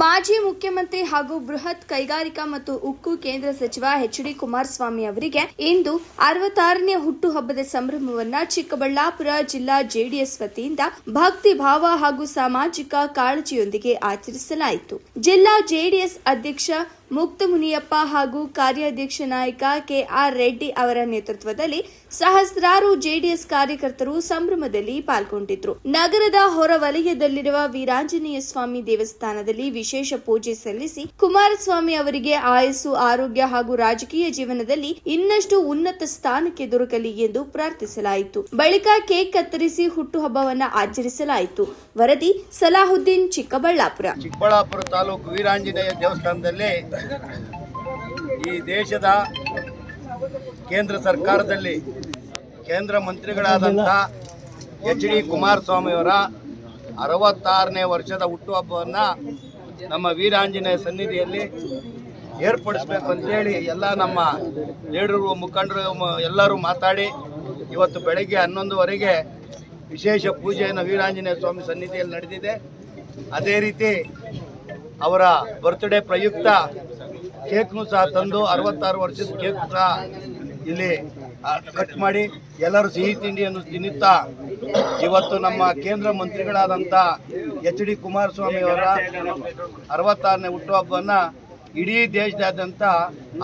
ಮಾಜಿ ಮುಖ್ಯಮಂತ್ರಿ ಹಾಗೂ ಬೃಹತ್ ಕೈಗಾರಿಕಾ ಮತ್ತು ಉಕ್ಕು ಕೇಂದ್ರ ಸಚಿವ ಎಚ್ ಡಿ ಕುಮಾರಸ್ವಾಮಿ ಅವರಿಗೆ ಇಂದು ಅರವತ್ತಾರನೇ ಹುಟ್ಟುಹಬ್ಬದ ಸಂಭ್ರಮವನ್ನ ಚಿಕ್ಕಬಳ್ಳಾಪುರ ಜಿಲ್ಲಾ ಜೆಡಿಎಸ್ ವತಿಯಿಂದ ಭಕ್ತಿ, ಭಾವ ಹಾಗೂ ಸಾಮಾಜಿಕ ಕಾಳಜಿಯೊಂದಿಗೆ ಆಚರಿಸಲಾಯಿತು. ಜಿಲ್ಲಾ ಜೆಡಿಎಸ್ ಅಧ್ಯಕ್ಷ ಮುಕ್ತ ಮುನಿಯಪ್ಪ ಹಾಗೂ ಕಾರ್ಯಾಧ್ಯಕ್ಷ ನಾಯಕ ಕೆಆರ್ ರೆಡ್ಡಿ ಅವರ ನೇತೃತ್ವದಲ್ಲಿ ಸಹಸ್ರಾರು ಜೆಡಿಎಸ್ ಕಾರ್ಯಕರ್ತರು ಸಂಭ್ರಮದಲ್ಲಿ ಪಾಲ್ಗೊಂಡಿದ್ರು. ನಗರದ ಹೊರವಲಯದಲ್ಲಿರುವ ವೀರಾಂಜನೇಯ ಸ್ವಾಮಿ ದೇವಸ್ಥಾನದಲ್ಲಿ ವಿಶೇಷ ಪೂಜೆ ಸಲ್ಲಿಸಿ ಕುಮಾರಸ್ವಾಮಿ ಅವರಿಗೆ ಆಯಸ್ಸು, ಆರೋಗ್ಯ ಹಾಗೂ ರಾಜಕೀಯ ಜೀವನದಲ್ಲಿ ಇನ್ನಷ್ಟು ಉನ್ನತ ಸ್ಥಾನಕ್ಕೆ ದೊರಕಲಿ ಎಂದು ಪ್ರಾರ್ಥಿಸಲಾಯಿತು. ಬಳಿಕ ಕೇಕ್ ಕತ್ತರಿಸಿ ಹುಟ್ಟುಹಬ್ಬವನ್ನ ಆಚರಿಸಲಾಯಿತು. ವರದಿ ಸಲಾಹುದ್ದೀನ್ ಚಿಕ್ಕಬಳ್ಳಾಪುರ. ಚಿಕ್ಕಬಳ್ಳಾಪುರ ತಾಲೂಕು ವೀರಾಂಜನೇಯ ದೇವಸ್ಥಾನದಲ್ಲಿ ಈ ದೇಶದ ಕೇಂದ್ರ ಸರ್ಕಾರದಲ್ಲಿ ಕೇಂದ್ರ ಮಂತ್ರಿಗಳಾದಂಥ ಎಚ್ ಡಿ ಕುಮಾರಸ್ವಾಮಿಯವರ ಅರವತ್ತಾರನೇ ವರ್ಷದ ಹುಟ್ಟುಹಬ್ಬವನ್ನು ನಮ್ಮ ವೀರಾಂಜನೇಯ ಸನ್ನಿಧಿಯಲ್ಲಿ ಏರ್ಪಡಿಸ್ಬೇಕು ಅಂತೇಳಿ ಎಲ್ಲ ನಮ್ಮ ಲೀಡರು, ಮುಖಂಡರು, ಎಲ್ಲರೂ ಮಾತಾಡಿ ಇವತ್ತು ಬೆಳಗ್ಗೆ ಹನ್ನೊಂದುವರೆಗೆ ವಿಶೇಷ ಪೂಜೆಯನ್ನು ವೀರಾಂಜನೇಯ ಸ್ವಾಮಿ ಸನ್ನಿಧಿಯಲ್ಲಿ ನಡೆದಿದೆ. ಅದೇ ರೀತಿ ಅವರ ಬರ್ತ್ಡೇ ಪ್ರಯುಕ್ತ ಕೇಕ್ನು ಸಹ ತಂದು ಅರವತ್ತಾರು ವರ್ಷದ ಕೇಕ್ ಸಹ ಇಲ್ಲಿ ಕಟ್ ಮಾಡಿ ಎಲ್ಲರೂ ಸಿಹಿ ತಿಂಡಿಯನ್ನು ತಿನ್ನುತ್ತಾ, ಇವತ್ತು ನಮ್ಮ ಕೇಂದ್ರ ಮಂತ್ರಿಗಳಾದಂಥ ಎಚ್ ಡಿ ಕುಮಾರಸ್ವಾಮಿ ಅವರ ಅರವತ್ತಾರನೇ ಹುಟ್ಟುಹಬ್ಬವನ್ನು ಇಡೀ ದೇಶದಾದ್ಯಂತ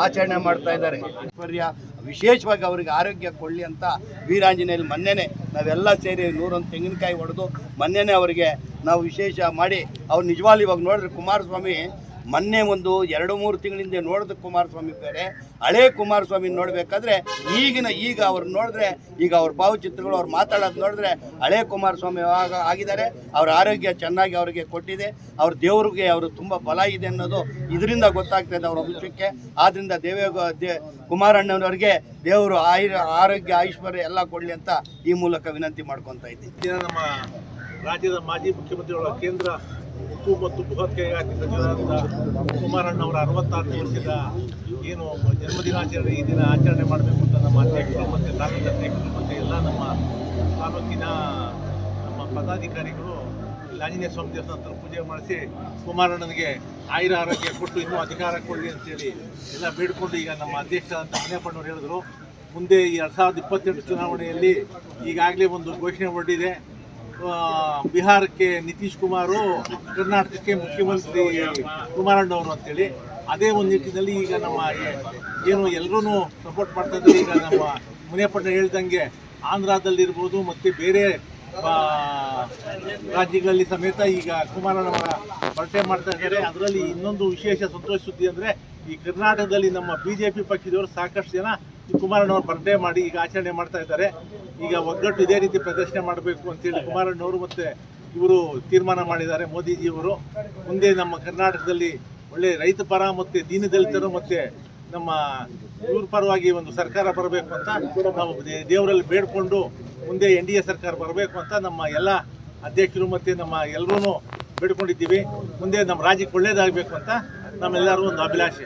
ಆಚರಣೆ ಮಾಡ್ತಾ ಇದ್ದಾರೆ. ಐಶ್ವರ್ಯ, ವಿಶೇಷವಾಗಿ ಅವರಿಗೆ ಆರೋಗ್ಯ ಕೊಳ್ಳಿ ಅಂತ ವೀರಾಂಜನೇಯಲ್ಲಿ ಮೊನ್ನೆನೆ ನಾವೆಲ್ಲ ಸೇರಿ ನೂರೊಂದು ತೆಂಗಿನಕಾಯಿ ಹೊಡೆದು ಮೊನ್ನೆನೆ ಅವರಿಗೆ ನಾವು ವಿಶೇಷ ಮಾಡಿ, ಅವ್ರು ನಿಜವಾಗ್ಲೂ ಇವಾಗ ನೋಡಿದ್ರೆ ಕುಮಾರಸ್ವಾಮಿ ಮೊನ್ನೆ ಒಂದು ಎರಡು ಮೂರು ತಿಂಗಳಿಂದ ನೋಡಿದ ಕುಮಾರಸ್ವಾಮಿ ಬೇರೆ, ಹಳೇ ಕುಮಾರಸ್ವಾಮಿ ನೋಡಬೇಕಾದ್ರೆ ಈಗಿನ ಈಗ ಅವ್ರು ನೋಡಿದ್ರೆ, ಈಗ ಅವ್ರ ಭಾವಚಿತ್ರಗಳು ಅವ್ರು ಮಾತಾಡೋದು ನೋಡಿದ್ರೆ ಹಳೇ ಕುಮಾರಸ್ವಾಮಿ ಆಗ ಆಗಿದ್ದಾರೆ, ಅವ್ರ ಆರೋಗ್ಯ ಚೆನ್ನಾಗಿ ಅವರಿಗೆ ಕೊಟ್ಟಿದೆ, ಅವ್ರ ದೇವ್ರಿಗೆ ಅವರು ತುಂಬ ಬಲ ಇದೆ ಅನ್ನೋದು ಇದರಿಂದ ಗೊತ್ತಾಗ್ತಾ ಅವರ ವಿಷಯಕ್ಕೆ. ಆದ್ದರಿಂದ ದೇವೇಗೌ ದೇ, ಕುಮಾರಣ್ಣನವ್ರಿಗೆ ದೇವರು ಆಯುರ್ ಆರೋಗ್ಯ, ಐಶ್ವರ್ಯ ಎಲ್ಲ ಕೊಡಲಿ ಅಂತ ಈ ಮೂಲಕ ವಿನಂತಿ ಮಾಡ್ಕೊತಾ ಇದ್ದೀನಿ. ದಿನ ನಮ್ಮ ರಾಜ್ಯದ ಮಾಜಿ ಮುಖ್ಯಮಂತ್ರಿಗಳ ಕೇಂದ್ರ ಉಕ್ಕು ಮತ್ತು ಬೃಹತ್ ಕೈಗಾರಿಕೆ ಕುಮಾರಣ್ಣ ಕುಮಾರಣ್ಣವರ ಅರವತ್ತಾರನೇ ವರ್ಷದ ಏನು ಜನ್ಮದಿನಾಚರಣೆ, ಈ ದಿನ ಆಚರಣೆ ಮಾಡಬೇಕು ಅಂತ ನಮ್ಮ ಅಧ್ಯಕ್ಷರು ಮತ್ತು ತಾಲೂಕು ಅಧ್ಯಕ್ಷರು ಮತ್ತು ಎಲ್ಲ ನಮ್ಮ ತಾಲೂಕಿನ ನಮ್ಮ ಪದಾಧಿಕಾರಿಗಳು ಆಂಜನೇಯ ಸ್ವಾಮಿ ದೇವಸ್ಥಾನ ಹತ್ರ ಪೂಜೆ ಮಾಡಿಸಿ ಕುಮಾರಣ್ಣನಿಗೆ ಆಯುರ ಆರೋಗ್ಯ ಕೊಟ್ಟು ಇನ್ನೂ ಅಧಿಕಾರ ಕೊಡಲಿ ಅಂತೇಳಿ ಎಲ್ಲ ಬೇಡಿಕೊಂಡು ಈಗ ನಮ್ಮ ಅಧ್ಯಕ್ಷರಾದಂಥ ಮನೆಯಪ್ಪಣ್ಣವ್ರು ಹೇಳಿದ್ರು. ಮುಂದೆ ಈ ಎರಡು ಸಾವಿರದ ಇಪ್ಪತ್ತೆಂಟು ಚುನಾವಣೆಯಲ್ಲಿ ಈಗಾಗಲೇ ಒಂದು ಘೋಷಣೆ ಹೊರಟಿದೆ. ಬಿಹಾರಕ್ಕೆ ನಿತೀಶ್ ಕುಮಾರು, ಕರ್ನಾಟಕಕ್ಕೆ ಮುಖ್ಯಮಂತ್ರಿ ಕುಮಾರಣ್ಣವರು ಅಂತೇಳಿ, ಅದೇ ಒಂದು ನಿಟ್ಟಿನಲ್ಲಿ ಈಗ ನಮ್ಮ ಏನು ಎಲ್ಲರೂ ಸಪೋರ್ಟ್ ಮಾಡ್ತಾ ಇದ್ದಾರೆ. ಈಗ ನಮ್ಮ ಮುನಿಯಪ್ಪಣ್ಣ ಹೇಳ್ದಂಗೆ ಆಂಧ್ರದಲ್ಲಿರ್ಬೋದು ಮತ್ತು ಬೇರೆ ರಾಜ್ಯಗಳಲ್ಲಿ ಸಮೇತ ಈಗ ಕುಮಾರಣ್ಣವರ ಪರಿಚಯ ಮಾಡ್ತಾ ಇದ್ದಾರೆ. ಅದರಲ್ಲಿ ಇನ್ನೊಂದು ವಿಶೇಷ ಸಂತೋಷ ಸುದ್ದಿ ಅಂದರೆ ಈ ಕರ್ನಾಟಕದಲ್ಲಿ ನಮ್ಮ ಬಿ ಜೆ ಪಿ ಪಕ್ಷದವರು ಸಾಕಷ್ಟು ಜನ ಕುಮಾರಣ್ಣವ್ರ ಬರ್ಡೇ ಮಾಡಿ ಈಗ ಆಚರಣೆ ಮಾಡ್ತಾ ಇದ್ದಾರೆ. ಈಗ ಒಗ್ಗಟ್ಟು ಇದೇ ರೀತಿ ಪ್ರದರ್ಶನ ಮಾಡಬೇಕು ಅಂತೇಳಿ ಕುಮಾರಣ್ಣವರು ಮತ್ತು ಇವರು ತೀರ್ಮಾನ ಮಾಡಿದ್ದಾರೆ, ಮೋದಿಜಿಯವರು. ಮುಂದೆ ನಮ್ಮ ಕರ್ನಾಟಕದಲ್ಲಿ ಒಳ್ಳೆ ರೈತ ಪರ ಮತ್ತು ದೀನದಲಿತರು ಮತ್ತು ನಮ್ಮ ಇವ್ರ ಪರವಾಗಿ ಒಂದು ಸರ್ಕಾರ ಬರಬೇಕು ಅಂತ ನಾವು ದೇವರಲ್ಲಿ ಬೇಡಿಕೊಂಡು ಮುಂದೆ ಎನ್ ಡಿ ಎ ಸರ್ಕಾರ ಬರಬೇಕು ಅಂತ ನಮ್ಮ ಎಲ್ಲ ಅಧ್ಯಕ್ಷರು ಮತ್ತು ನಮ್ಮ ಎಲ್ಲರೂ ಬೇಡ್ಕೊಂಡಿದ್ದೀವಿ. ಮುಂದೆ ನಮ್ಮ ರಾಜ್ಯಕ್ಕೆ ಒಳ್ಳೇದಾಗಬೇಕು ಅಂತ ನಮ್ಮೆಲ್ಲರೂ ಒಂದು ಅಭಿಲಾಷೆ.